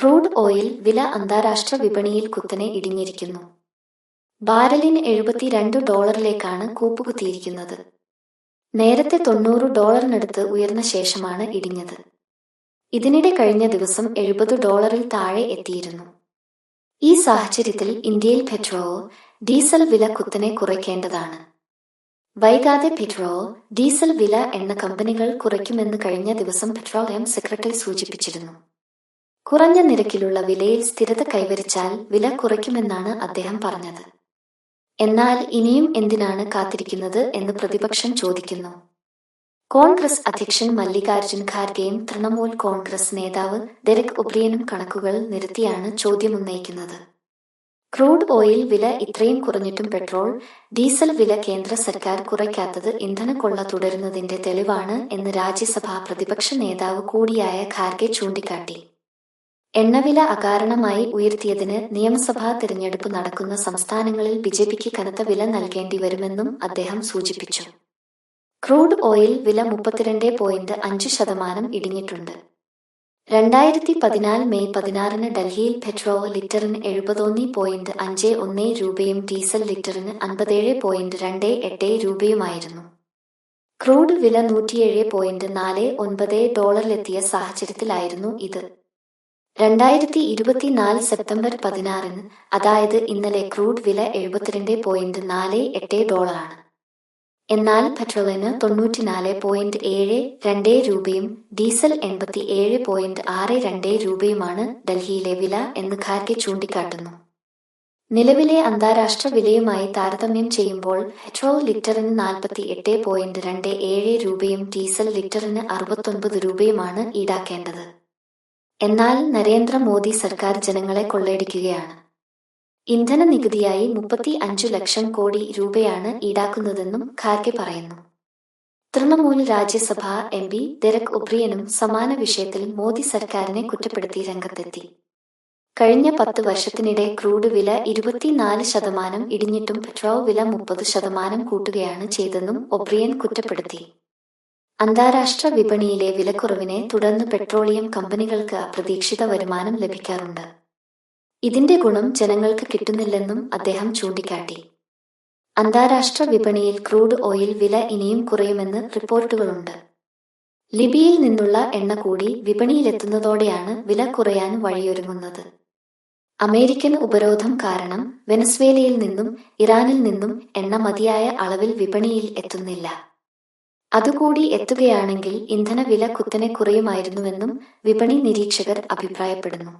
Crude oil വില അന്താരാഷ്ട്ര വിപണിയിൽ കുത്തനെ ഇടിഞ്ഞിരിക്കുന്നു. ബാരലിന് എഴുപത്തിരണ്ട് ഡോളറിലേക്കാണ് കൂപ്പുകുത്തിയിരിക്കുന്നത് നേരത്തെ തൊണ്ണൂറ് ഡോളറിനടുത്ത് ഉയർന്ന ശേഷമാണ് ഇടിഞ്ഞത്. ഇതിനിടെ കഴിഞ്ഞ ദിവസം എഴുപത് ഡോളറിൽ താഴെ എത്തിയിരുന്നു. ഈ സാഹചര്യത്തിൽ ഇന്ത്യയിൽ പെട്രോൾ ഡീസൽ വില കുത്തനെ കുറയ്ക്കേണ്ടതാണ്. വൈകാതെ പെട്രോൾ ഡീസൽ വില എണ്ണ കമ്പനികൾ കുറയ്ക്കുമെന്ന് കഴിഞ്ഞ ദിവസം പെട്രോളിയം സെക്രട്ടറി സൂചിപ്പിച്ചിരുന്നു. കുറഞ്ഞ നിരക്കിലുള്ള വിലയിൽ സ്ഥിരത കൈവരിച്ചാൽ വില കുറയ്ക്കുമെന്നാണ് അദ്ദേഹം പറഞ്ഞത്. എന്നാൽ ഇനിയും എന്തിനാണ് കാത്തിരിക്കുന്നത് എന്ന് പ്രതിപക്ഷം ചോദിക്കുന്നു. കോൺഗ്രസ് അധ്യക്ഷൻ മല്ലികാർജുൻ ഖാർഗെയും തൃണമൂൽ കോൺഗ്രസ് നേതാവ് ഡെറിക് ഒബ്രിയനും കണക്കുകൾ നിരത്തിയാണ് ചോദ്യമുന്നയിക്കുന്നത് ക്രൂഡ് ഓയിൽ വില ഇത്രയും കുറഞ്ഞിട്ടും പെട്രോൾ ഡീസൽ വില കേന്ദ്ര സർക്കാർ കുറയ്ക്കാത്തത് ഇന്ധന കൊള്ള തുടരുന്നതിന്റെ തെളിവാണ് എന്ന് രാജ്യസഭാ പ്രതിപക്ഷ നേതാവ് കൂടിയായ ഖാർഗെ ചൂണ്ടിക്കാട്ടി. എണ്ണവില അകാരണമായി ഉയർത്തിയതിന് നിയമസഭാ തിരഞ്ഞെടുപ്പ് നടക്കുന്ന സംസ്ഥാനങ്ങളിൽ ബിജെപിക്ക് കനത്ത വില നൽകേണ്ടി വരുമെന്നും അദ്ദേഹം സൂചിപ്പിച്ചു. ക്രൂഡ് ഓയിൽ വില മുപ്പത്തിരണ്ട് പോയിന്റ് അഞ്ച് ശതമാനം ഇടിഞ്ഞിട്ടുണ്ട്. രണ്ടായിരത്തി പതിനാല് മെയ് പതിനാറിന് ഡൽഹിയിൽ പെട്രോൾ ലിറ്ററിന് എഴുപത്തൊന്ന് പോയിന്റ് അഞ്ച് ഒന്ന് രൂപയും ഡീസൽ ലിറ്ററിന് അൻപത്തേഴ് പോയിന്റ് രണ്ട് എട്ട് രൂപയുമായിരുന്നു. ക്രൂഡ് വില നൂറ്റിയേഴ് പോയിന്റ് നാല് ഒൻപത് ഡോളറിലെത്തിയ സാഹചര്യത്തിലായിരുന്നു ഇത്. രണ്ടായിരത്തി ഇരുപത്തിനാല് സെപ്റ്റംബർ പതിനാറിന് അതായത് ഇന്നലെ ക്രൂഡ് വില എഴുപത്തിരണ്ട് പോയിന്റ് നാല് എട്ട് ഡോളറാണ്. എന്നാൽ പെട്രോളിന് തൊണ്ണൂറ്റിനാല് പോയിന്റ് ഏഴ് രണ്ട് രൂപയും ഡീസൽ എൺപത്തി ഏഴ് പോയിന്റ് ആറ് രണ്ട് രൂപയുമാണ് ഡൽഹിയിലെ വില എന്ന് ഖാർഗെ ചൂണ്ടിക്കാട്ടുന്നു. നിലവിലെ അന്താരാഷ്ട്ര വിലയുമായി താരതമ്യം ചെയ്യുമ്പോൾ പെട്രോൾ ലിറ്ററിന് നാൽപ്പത്തി എട്ട് പോയിന്റ് രണ്ട് ഏഴ് രൂപയും ഡീസൽ ലിറ്ററിന് അറുപത്തൊൻപത് രൂപയുമാണ് ഈടാക്കേണ്ടത്. എന്നാൽ നരേന്ദ്രമോദി സർക്കാർ ജനങ്ങളെ കൊള്ളയടിക്കുകയാണ്. ഇന്ധന നികുതിയായി മുപ്പത്തി അഞ്ചു ലക്ഷം കോടി രൂപയാണ് ഈടാക്കുന്നതെന്നും ഖാർഗെ പറയുന്നു. തൃണമൂൽ രാജ്യസഭ എം പി ദരക് ഒബ്രിയനും സമാന വിഷയത്തിൽ മോദി സർക്കാരിനെ കുറ്റപ്പെടുത്തി രംഗത്തെത്തി. കഴിഞ്ഞ പത്ത് വർഷത്തിനിടെ ക്രൂഡ് വില ഇരുപത്തിനാല് ശതമാനം ഇടിഞ്ഞിട്ടും പെട്രോൾ വില മുപ്പത് ശതമാനം കൂട്ടുകയാണ് ചെയ്തെന്നും ഒബ്രിയൻ കുറ്റപ്പെടുത്തി. അന്താരാഷ്ട്ര വിപണിയിലെ വിലക്കുറവിനെ തുടർന്ന് പെട്രോളിയം കമ്പനികൾക്ക് അപ്രതീക്ഷിത വരുമാനം ലഭിക്കാറുണ്ട്. ഇതിന്റെ ഗുണം ജനങ്ങൾക്ക് കിട്ടുന്നില്ലെന്നും അദ്ദേഹം ചൂണ്ടിക്കാട്ടി. അന്താരാഷ്ട്ര വിപണിയിൽ ക്രൂഡ് ഓയിൽ വില ഇനിയും കുറയുമെന്ന് റിപ്പോർട്ടുകളുണ്ട്. ലിബിയയിൽ നിന്നുള്ള എണ്ണ കൂടി വിപണിയിലെത്തുന്നതോടെയാണ് വില കുറയാൻ വഴിയൊരുങ്ങുന്നത്. അമേരിക്കൻ ഉപരോധം കാരണം വെനസ്വേലയിൽ നിന്നും ഇറാനിൽ നിന്നും എണ്ണ മതിയായ അളവിൽ വിപണിയിൽ എത്തുന്നില്ല. അതുകൂടി എത്തുകയാണെങ്കിൽ ഇന്ധനവില കുത്തനെ കുറയുമായിരുന്നുവെന്നും വിപണി നിരീക്ഷകർ അഭിപ്രായപ്പെടുന്നു